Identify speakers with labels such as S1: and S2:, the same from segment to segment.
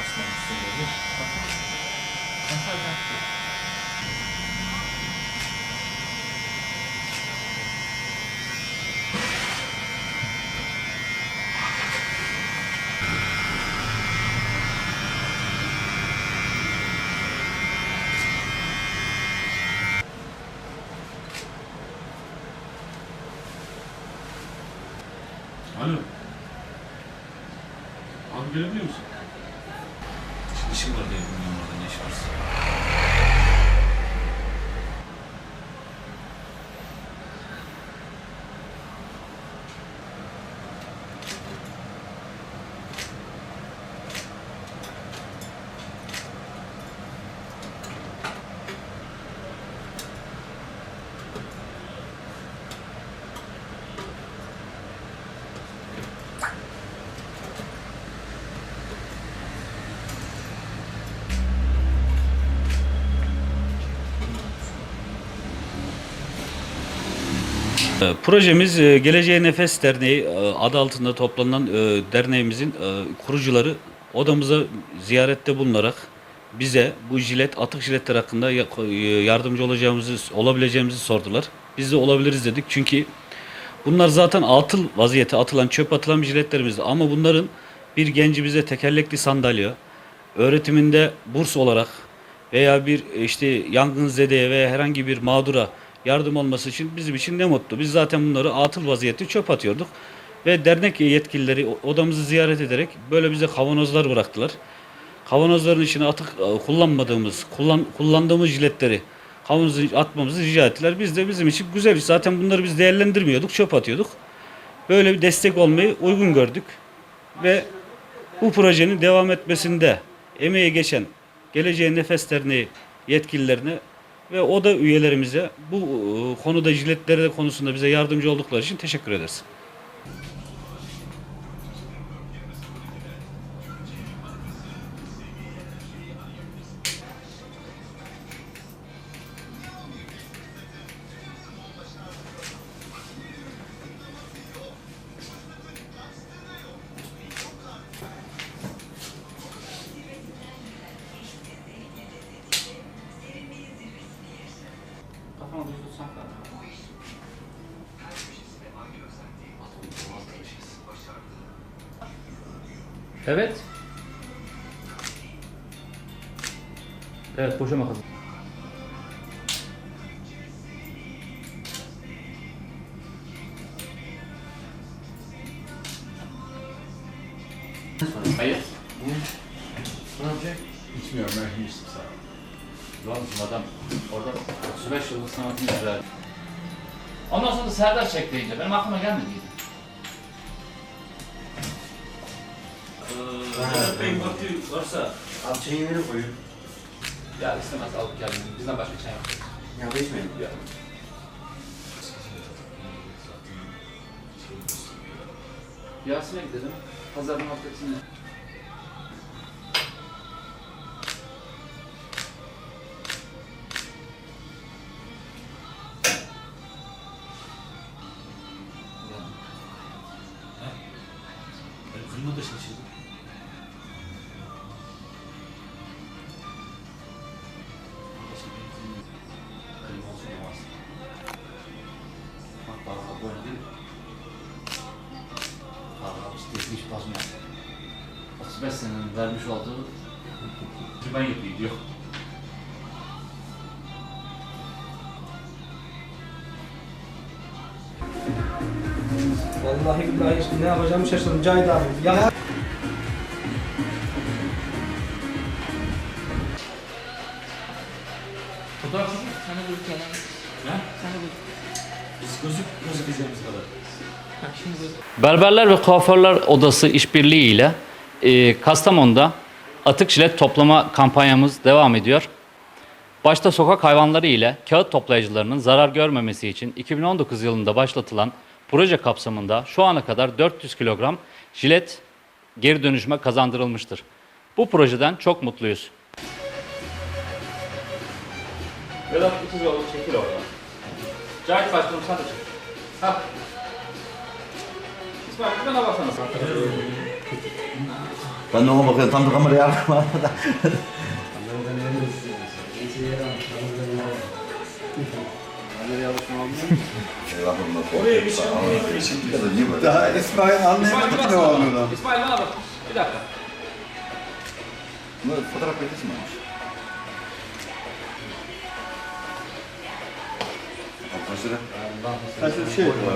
S1: basmamışsın dedi.
S2: Alo. Abi gelebiliyor musun? İşim var diye bilmiyorum orada ne iş varsa. Projemiz e, Geleceğe Nefes Derneği e, adı altında toplanan e, derneğimizin e, kurucuları odamıza ziyarette bulunarak bize bu jilet, atık jiletler hakkında ya- e, yardımcı olacağımızı, olabileceğimizi sordular. Biz de olabiliriz dedik çünkü bunlar zaten atıl vaziyete atılan, çöp atılan jiletlerimizdi. Ama bunların bir genci bize tekerlekli sandalye, öğretiminde burs olarak veya bir e, işte yangın zedeye veya herhangi bir mağdura yardım olması için bizim için ne mutlu. Biz zaten bunları atıl vaziyette çöp atıyorduk. Ve dernek yetkilileri odamızı ziyaret ederek böyle bize kavanozlar bıraktılar. Kavanozların içine atık e, kullanmadığımız, kullan, kullandığımız jiletleri kavanoza atmamızı rica ettiler. Biz de bizim için güzel. Zaten bunları biz değerlendirmiyorduk, çöp atıyorduk. Böyle bir destek olmayı uygun gördük. Ve bu projenin devam etmesinde emeği geçen Geleceğe Nefes Derneği yetkililerine ve oda üyelerimize bu e, konuda jiletleri konusunda bize yardımcı oldukları için teşekkür ederiz.
S3: Evet. Evet, boşama kazan. Hayır.
S1: Ne yapacak? İçmiyorum ben hiç sağ ol.
S3: Lan bizim adam orada 35 yıllık sanatını icra Ondan sonra da Serdar çek deyince benim aklıma gelmediydi.
S2: Sedat Bey'in vakti varsa
S1: Al çayını nereye koyun?
S3: Ya istemez alıp geldim. Bizden başka çay yok.
S1: Ya içmeyin.
S3: Ya. Yasin'e gidelim. Pazar muhabbetine.
S2: ben klima da çalışıyordum.
S3: 35 senenin vermiş olduğu
S2: Ben yapayım diyor.
S4: Vallahi billahi işte ne yapacağımı şaşırdım Cahit abi. Ya
S3: Fotoğraf çekeyim.
S5: Sana gözüküyor lan.
S2: Ha?
S5: Sana gözüküyor.
S2: Biz gözük gözükeceğimiz kadar.
S3: Berberler ve kuaförler odası işbirliği ile e, Kastamonu'da atık jilet toplama kampanyamız devam ediyor. Başta sokak hayvanları ile kağıt toplayıcılarının zarar görmemesi için 2019 yılında başlatılan proje kapsamında şu ana kadar 400 kilogram jilet geri dönüşüme kazandırılmıştır. Bu projeden çok mutluyuz. Vedat iki yolu çekil oradan. Cahit Başkanım sen de çek. Ha. İsmail bir bana baksana.
S6: Ben de ona bakıyorum. Tam da kameraya aldım arada. Oraya bir şey olmuyor.
S1: Daha İsmail anlayamadı ki ne olduğunu.
S3: İsmail bana bak. Bir dakika.
S6: Bunu fotoğraf kalitesi mi almış? Kaç lira?
S1: Kaç bir şey yapıyor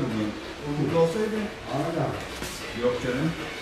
S1: caminho.